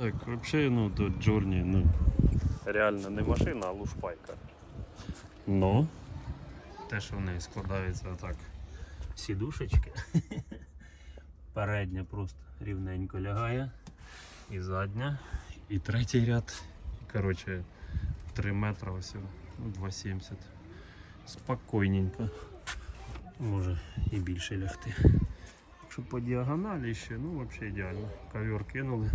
Так, взагалі, ну, до Джорні, ну, реально не машина, а лушпайка. Ну, те, що в неї складається отак сідушечки. Передня просто рівненько лягає. І задня, і третій ряд. Коротше, 3 метри ось, ну, 2,70. Спокійненько. Може і більше лягти. Якщо по діагоналі ще, ну взагалі ідеально. Ковер кинули.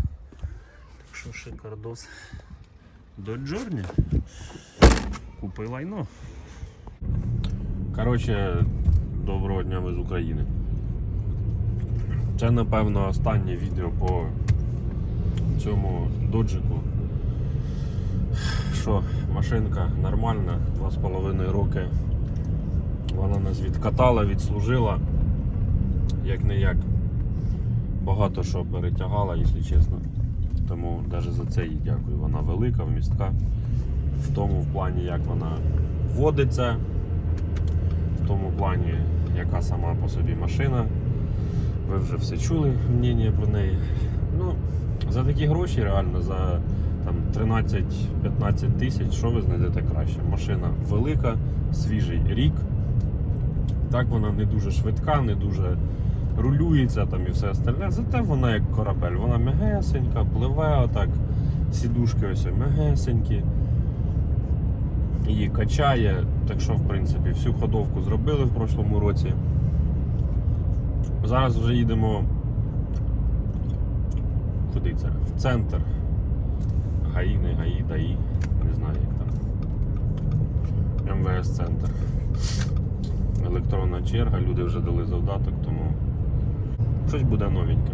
Що шикардос. До Джорні. Купи лайно. Коротше, доброго дня ми з України. Це напевно останнє відео по цьому доджику. Що, машинка нормальна, 2,5 роки. Вона нас відкатала, відслужила. Як не як. Багато що перетягала, якщо чесно. Тому навіть за це їй дякую. Вона велика, вмістка. В тому в плані, як вона водиться, в тому плані, яка сама по собі машина. Ви вже все чули мнення про неї. Ну, за такі гроші реально, за там, 13-15 тисяч, що ви знайдете краще? Машина велика, свіжий рік. Так вона не дуже швидка, не дуже рулюється там і все остальне. Зате вона як корабель, вона м'ягесенька, пливе отак, сідушки ось м'ягесенькі. Її качає, так що, в принципі, всю ходовку зробили в прошлому році. Зараз вже їдемо. Куди це? В центр. ГАІ, не ГАІ, ДАІ, не знаю як там. МВС центр. Електронна черга, люди вже дали завдаток, тому щось буде новеньке.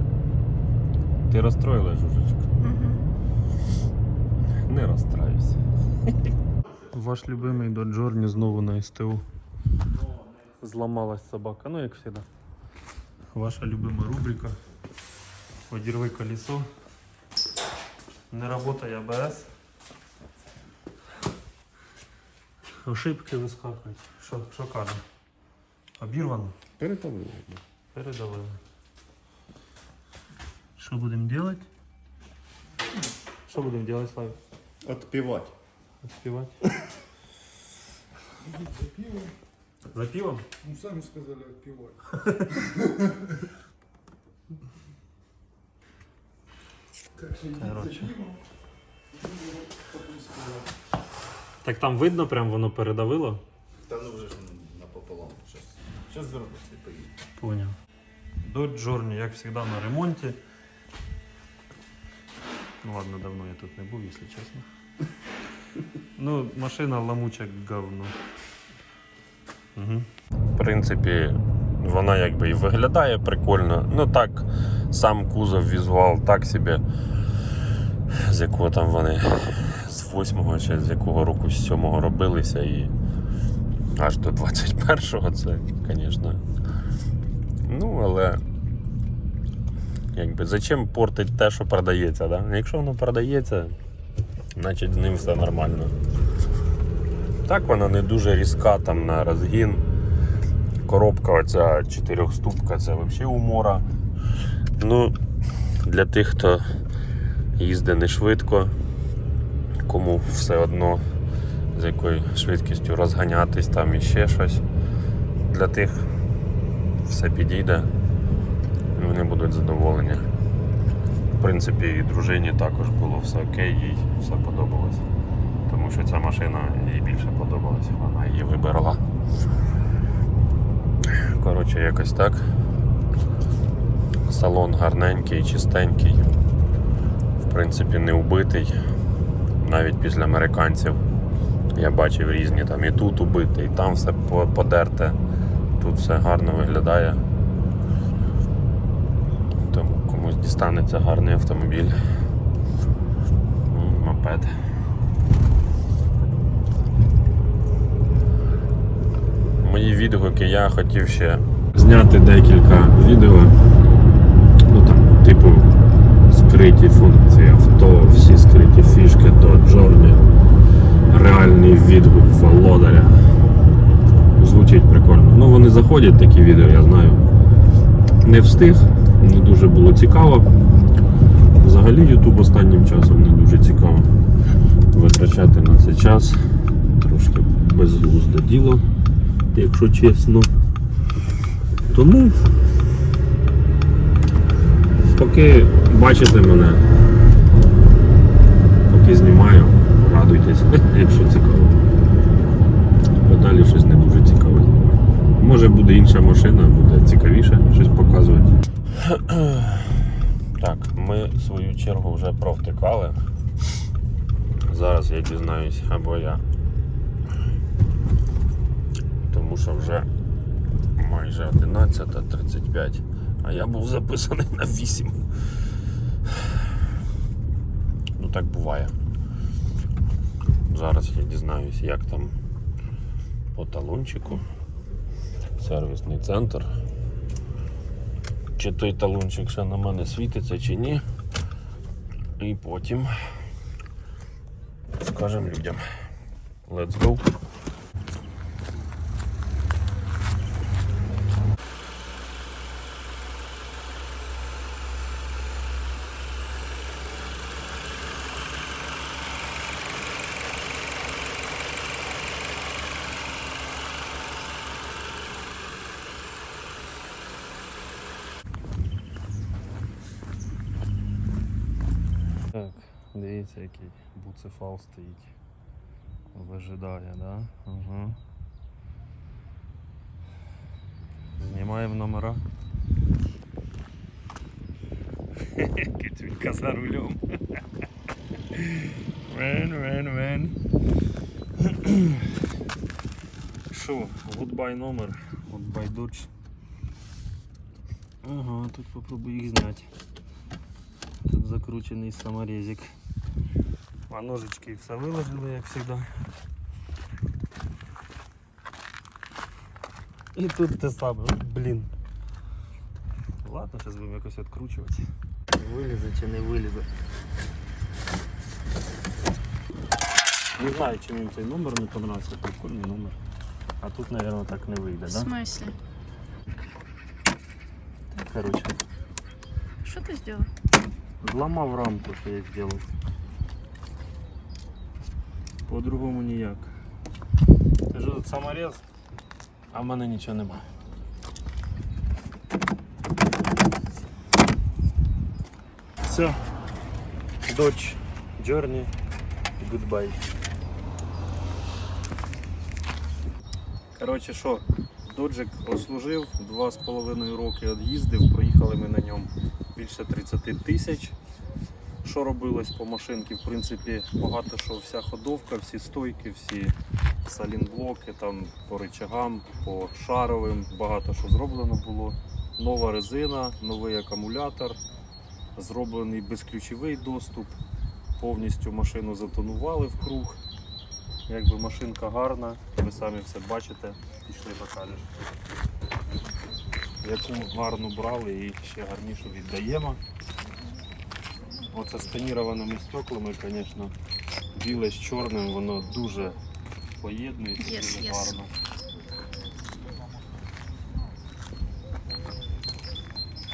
Ти розстроїла жужечка? Не розстраюся. Ваш любимий до Джорні знову на СТУ. Зламалась собака, ну як завжди. Ваша любима рубрика. Одірви колесо. Не работає АБС. Ошибки вискакують. Що, що каже? Обірвано? Перепалили. Передавили. Що будемо делать? Що будемо делать, Славик? Отпівати. Співати? За пивом? За пивом? Ну, сами сказали отпевать. Так что идите Короче. пивом. Так там видно, прям воно передавило? Та ну вже ж напополам. Щас, щас зробиться і поїде. Понял. До Джорні, як завжди, на ремонті. Ну ладно, давно я тут не був, якщо чесно. Ну, машина ламуча говно. Угу. В принципі, вона якби і виглядає прикольно. Ну так, сам кузов, візуал так собі. З якого там вони з 8-го чи з якого року, з 7-го робилися і аж до 21-го це, звісно. Ну, але якби зачем портить те, що продається, да? Якщо воно продається, значить з ним все нормально. Так вона не дуже різка там на розгін. Коробка оця чотирьохступка, це взагалі умора. Ну, для тих, хто їздить не швидко, кому все одно з якою швидкістю розганятись там і ще щось. Для тих все підійде, і вони будуть задоволені. В принципі, і дружині також було все окей, їй все подобалось. Тому що ця машина їй більше подобалась, вона її вибирала. Коротше, якось так. Салон гарненький, чистенький, в принципі, не убитий, навіть після американців. Я бачив різні там і тут убите, і там все подерте. Тут все гарно виглядає. Тому комусь дістанеться гарний автомобіль. Мопед. Мої відгуки я хотів ще зняти декілька відео. Ну там, типу, скриті функції авто, всі скриті фішки до Джорні. Реальний відгук володаря. Звучить прикольно. Ну вони заходять такі відео, я знаю. Не встиг, не дуже було цікаво. Взагалі YouTube останнім часом не дуже цікаво витрачати на це час. Трошки безглузде діло, якщо чесно. Тому поки бачите мене, поки знімаю, радуйтесь, якщо цікаво. Бо далі щось не дуже цікаве. Може буде інша машина, буде цікавіше щось показувати. Так, ми свою чергу вже провтикали. Зараз я дізнаюсь, або я. Тому що вже майже 11.35, а я був записаний на 8. Ну так буває. Зараз я дізнаюсь, як там по талончику. Сервісний центр. Чи той талончик ще на мене світиться, чи ні. І потім скажемо людям. Let's go. дивіться, який буцефал стоїть. Вижидає, да? Ага. Знімаємо номера. Китюнька за рулем. Вен, вен, вен. Що, гудбай номер, гудбай Dodge. Ага, тут попробую їх зняти. Тут закручений саморезик. А ножички все виложили, як завжди. І тут те саме, От, блін. Ладно, зараз будемо якось відкручувати. Вилізе чи не вилізе. Не знаю, чим їм цей номер не понравився, прикольний номер. А тут, мабуть, так не вийде, В да? смысле? Короче, Что ты сделал? зламав рамку, що я зробив. По-другому ніяк. Кажу, тут саморез, а в мене нічого немає. Все. Dodge Journey. Goodbye. Коротше, що, доджик ослужив, два з половиною роки від'їздив, проїхали ми на ньому більше 30 тисяч. Що робилось по машинці? В принципі, багато що, вся ходовка, всі стойки, всі салінблоки, там по рычагам, по шаровим, багато що зроблено було. Нова резина, новий акумулятор, зроблений безключовий доступ. Повністю машину затонували в круг. Якби машинка гарна, ви самі все бачите, пішли покажеш. Яку гарну брали і ще гарнішу віддаємо. Оце з тонірованими стеклами, звісно, біле з чорним, воно дуже поєднується, Yes, дуже yes. гарно.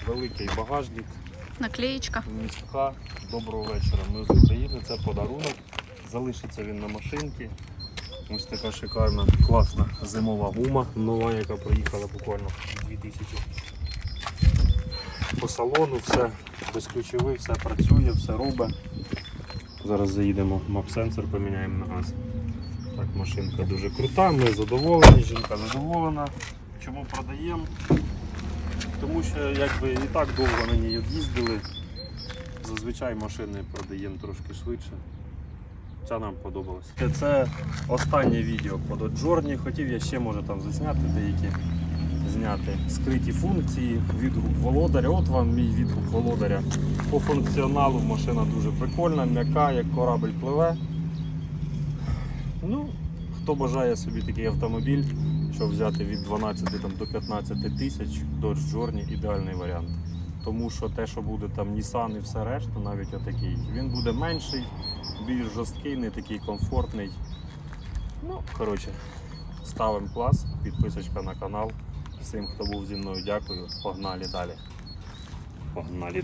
Великий багажник, Наклеечка. містка. Доброго вечора. Ми з України. Це подарунок. Залишиться він на машинці. Ось така шикарна, класна зимова гума, нова, яка проїхала буквально 2000. По салону все безключовий, все працює, все робить. Зараз заїдемо, мап-сенсор поміняємо на газ. Так, машинка дуже крута, ми задоволені, жінка задоволена. Чому продаємо? Тому що якби і так довго на ній їздили. Зазвичай машини продаємо трошки швидше. Ця нам подобалась. Це останнє відео по Доджорні. Хотів я ще може там засняти деякі зняти скриті функції, відгук володаря. От вам мій відгук володаря. По функціоналу машина дуже прикольна, м'яка, як корабль пливе. Ну, хто бажає собі такий автомобіль, щоб взяти від 12 там, до 15 тисяч, Dodge Journey ідеальний варіант. Тому що те, що буде там Nissan і все решта, навіть отакий, він буде менший, більш жорсткий, не такий комфортний. Ну, коротше, ставимо клас, підписочка на канал. Всім, хто був зі мною, дякую. Погнали далі. Погнали.